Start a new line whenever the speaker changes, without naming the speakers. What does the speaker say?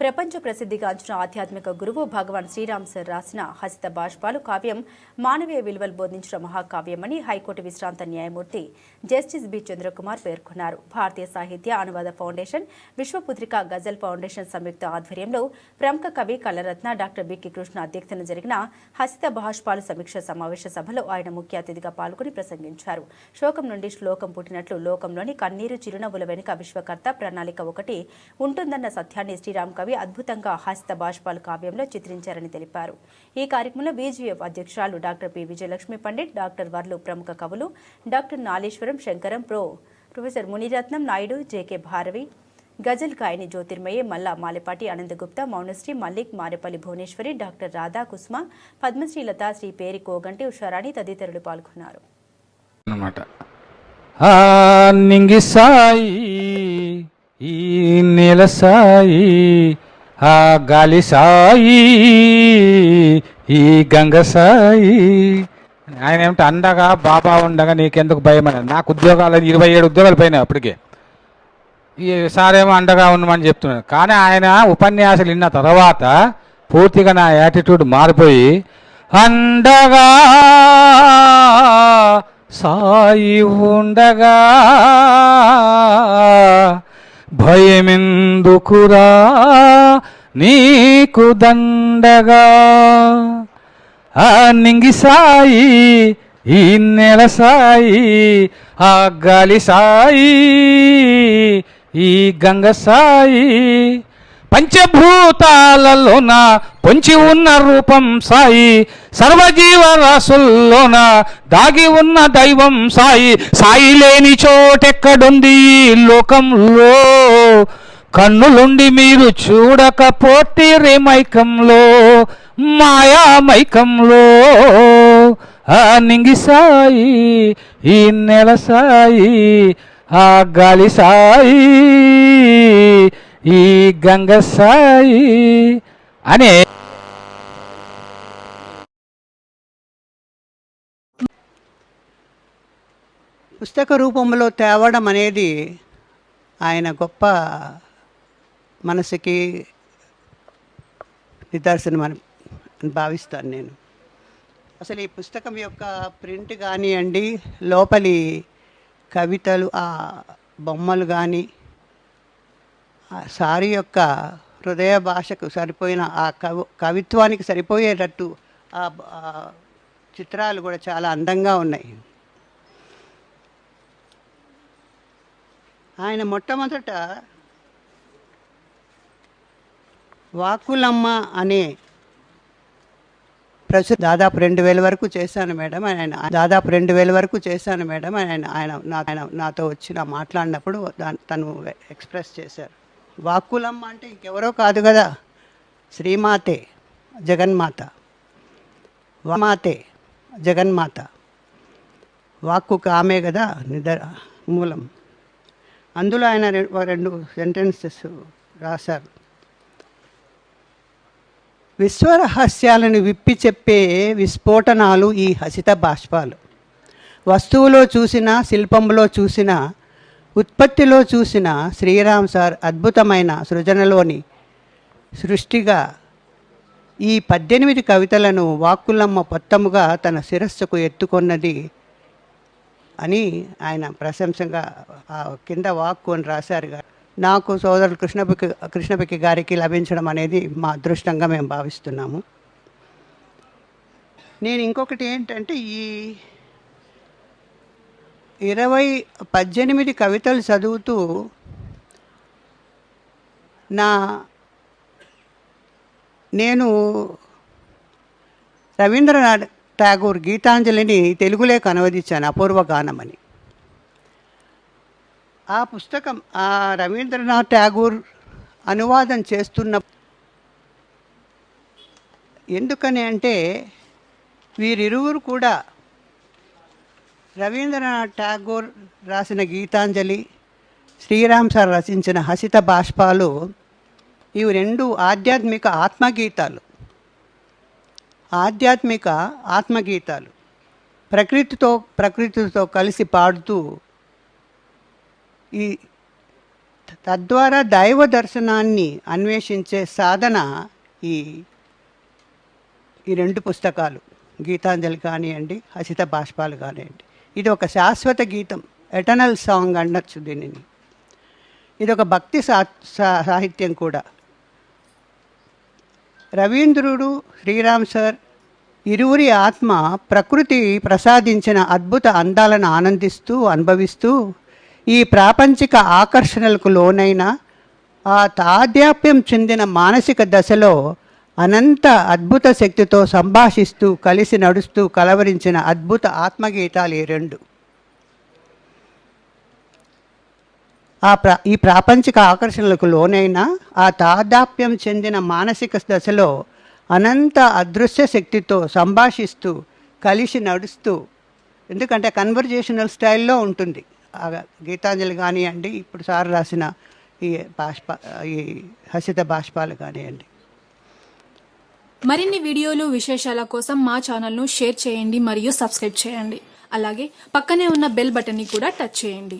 ప్రపంచ ప్రసిద్ధిగాంచిన ఆధ్యాత్మిక గురువు భగవాన్ శ్రీరామ్ సర్ రాసిన హసిత బాష్పాలు కావ్యం మానవీయ విలువలు బోధించిన మహాకావ్యమని హైకోర్టు విశ్రాంత న్యాయమూర్తి జస్టిస్ బి చంద్రకుమార్ పేర్కొన్నారు. భారతీయ సాహిత్య అనువాద ఫౌండేషన్ విశ్వపుత్రిక గజల్ ఫౌండేషన్ సంయుక్త ఆధ్వర్యంలో ప్రముఖ కవి కళరత్న డాక్టర్ బికి కృష్ణ అధ్యక్షతన జరిగిన హసిత బాష్పాలు సమీక్ష సమావేశ సభలో ఆయన ముఖ్య అతిథిగా పాల్గొని ప్రసంగించారు. శోకం నుండి శ్లోకం పుట్టినట్లు లోకంలోని కన్నీరు చిరునవ్వుల వెనుక విశ్వకర్త ప్రణాళిక ఒకటి ఉంటుందన్న సత్యాన్ని శ్రీరామ్ కవి అద్భుతంగా హస్త బాష్పాలు కావ్యంలో చిత్రించారని తెలిపారు. ఈ కార్యక్రమంలో బీజీఎఫ్ అధ్యక్షురాలు doctor P. Vijayalakshmi Pandit doctor వర్లు ప్రముఖ కవులు doctor Naleshwaram Shankaram pro. Professor Muniratnam Naidu JK Bharavi ghazal గాయని జ్యోతిర్మయి మల్లా మాలెపాటి ఆనందగుప్త మౌనశ్రీ మల్లిక్ మారేపల్లి భువనేశ్వరి డాక్టర్ రాధా కుస్మ పద్మశ్రీలత శ్రీ పేరి కోగంటి ఉషారాణి తదితరులు పాల్గొన్నారు.
ఈ నేల సాయి ఆ గాలి సాయి ఈ గంగ సాయి. ఆయన ఏమిటి అండగా బాబా ఉండగా నీకెందుకు భయం అని నాకు ఉద్యోగాలు ఇరవై ఏడు ఉద్యోగాలు పోయినాయి అప్పటికే. ఈ సారేమో అండగా ఉండమని చెప్తున్నాడు. కానీ ఆయన ఉపన్యాసాలు విన్న తర్వాత పూర్తిగా నా యాటిట్యూడ్ మారిపోయి అండగా సాయి ఉండగా భయమెందుకురా నీకు దండగా. ఆ నింగి సాయి ఈ నెల సాయి ఆ గాలి సాయి ఈ గంగ సాయి పంచభూతాలలోన పొంచి ఉన్న రూపం సాయి సర్వజీవరాశుల్లోన దాగి ఉన్న దైవం సాయి. సాయి లేని చోటెక్కడుంది లోకంలో. కన్నులుండి మీరు చూడకపోతే మైకంలో మాయామైకంలో. ఆ నింగి సాయి ఈ నెల సాయి ఆ గాలి సాయి. ఈ గంగ సాయి అనే
పుస్తక రూపంలో తేవడం అనేది ఆయన గొప్ప మనసుకి నిదర్శనం అని భావిస్తాను నేను. అసలు ఈ పుస్తకం యొక్క ప్రింట్ కానివ్వండి లోపలి కవితలు ఆ బొమ్మలు కానీ సారి యొక్క హృదయ భాషకు సరిపోయిన ఆ కవి కవిత్వానికి సరిపోయేటట్టు ఆ చిత్రాలు కూడా చాలా అందంగా ఉన్నాయి. ఆయన మొట్టమొదట వాకులమ్మ అనే ప్రస్తుతం దాదాపు రెండు వేల వరకు చేశాను మేడం ఆయన దాదాపు రెండు వేల వరకు చేశాను మేడం ఆయన ఆయన నా ఆయన నాతో వచ్చి నా మాట్లాడినప్పుడు దా- తను ఎక్స్ప్రెస్ చేశారు. వాక్కులమ్మ అంటే ఇంకెవరో కాదు కదా. శ్రీమాతే జగన్మాత. మాతే జగన్మాత. వాక్కుకు ఆమె కదా నిద్ర మూలం. అందులో ఆయన రెండు సెంటెన్సెస్ రాశారు. విశ్వరహస్యాలను విప్పి చెప్పే విస్ఫోటనాలు ఈ హసిత బాష్పాలు. వస్తువులో చూసిన శిల్పంలో చూసిన ఉత్పత్తిలో చూసిన శ్రీరామ్ సార్ అద్భుతమైన సృజనలోని సృష్టిగా ఈ పద్దెనిమిది కవితలను వాక్కులమ్మ పొత్తముగా తన శిరస్సుకు ఎత్తుకొన్నది అని ఆయన ప్రశంసగా ఆ కింద వాక్కు అని రాశారు. నాకు సోదరుడు కృష్ణపికి కృష్ణపికి గారికి లభించడం అనేది మా అదృష్టంగా మేము భావిస్తున్నాము. నేను ఇంకొకటి ఏంటంటే ఈ ఇరవై పద్దెనిమిది కవితలు చదువుతూ నా నేను రవీంద్రనాథ్ ఠాగూర్ గీతాంజలిని తెలుగులోకి అనువదించాను అపూర్వ గానమని. ఆ పుస్తకం ఆ రవీంద్రనాథ్ ఠాగూర్ అనువాదం చేస్తున్న ఎందుకని అంటే వీరిరువురు కూడా రవీంద్రనాథ్ ఠాగూర్ రాసిన గీతాంజలి శ్రీరామ్ సార్ రచించిన హసిత బాష్పాలు ఇవి రెండు ఆధ్యాత్మిక ఆత్మగీతాలు. ఆధ్యాత్మిక ఆత్మగీతాలు. ప్రకృతితో ప్రకృతితో కలిసి పాడుతూ ఈ తద్వారా దైవ దర్శనాన్ని అన్వేషించే సాధన ఈ ఈ రెండు పుస్తకాలు. గీతాంజలి కానివ్వండి హసిత బాష్పాలు కానివ్వండి. ఇది ఒక శాశ్వత గీతం. ఎటర్నల్ సాంగ్ అనొచ్చు దీనిని. ఇది ఒక భక్తి సా సా- సాహిత్యం కూడా. రవీంద్రుడు శ్రీరామ్ సార్ ఇరువురి ఆత్మ ప్రకృతి ప్రసాదించిన అద్భుత అందాలను ఆనందిస్తూ అనుభవిస్తూ ఈ ప్రాపంచిక ఆకర్షణలకు లోనైన ఆ తాదాప్యం చెందిన మానసిక దశలో అనంత అద్భుత శక్తితో సంభాషిస్తూ కలిసి నడుస్తూ కలవరించిన అద్భుత ఆత్మగీతాలు ఈ రెండు. ఆ ప్రా ఈ ప్రాపంచిక ఆకర్షణలకు లోనైన ఆ తాదాప్యం చెందిన మానసిక దశలో అనంత అదృశ్య శక్తితో సంభాషిస్తూ కలిసి నడుస్తూ ఎందుకంటే కన్వర్జేషనల్ స్టైల్లో ఉంటుంది. గీతాంజలి కానివ్వండి ఇప్పుడు సార్ రాసిన ఈ బాష్ప ఈ హసిత బాష్పాలు కానివ్వండి.
మరిన్ని వీడియోలు విశేషాల కోసం మా ఛానల్ను షేర్ చేయండి మరియు సబ్స్క్రైబ్ చేయండి. అలాగే పక్కనే ఉన్న బెల్ బటన్ని కూడా టచ్ చేయండి.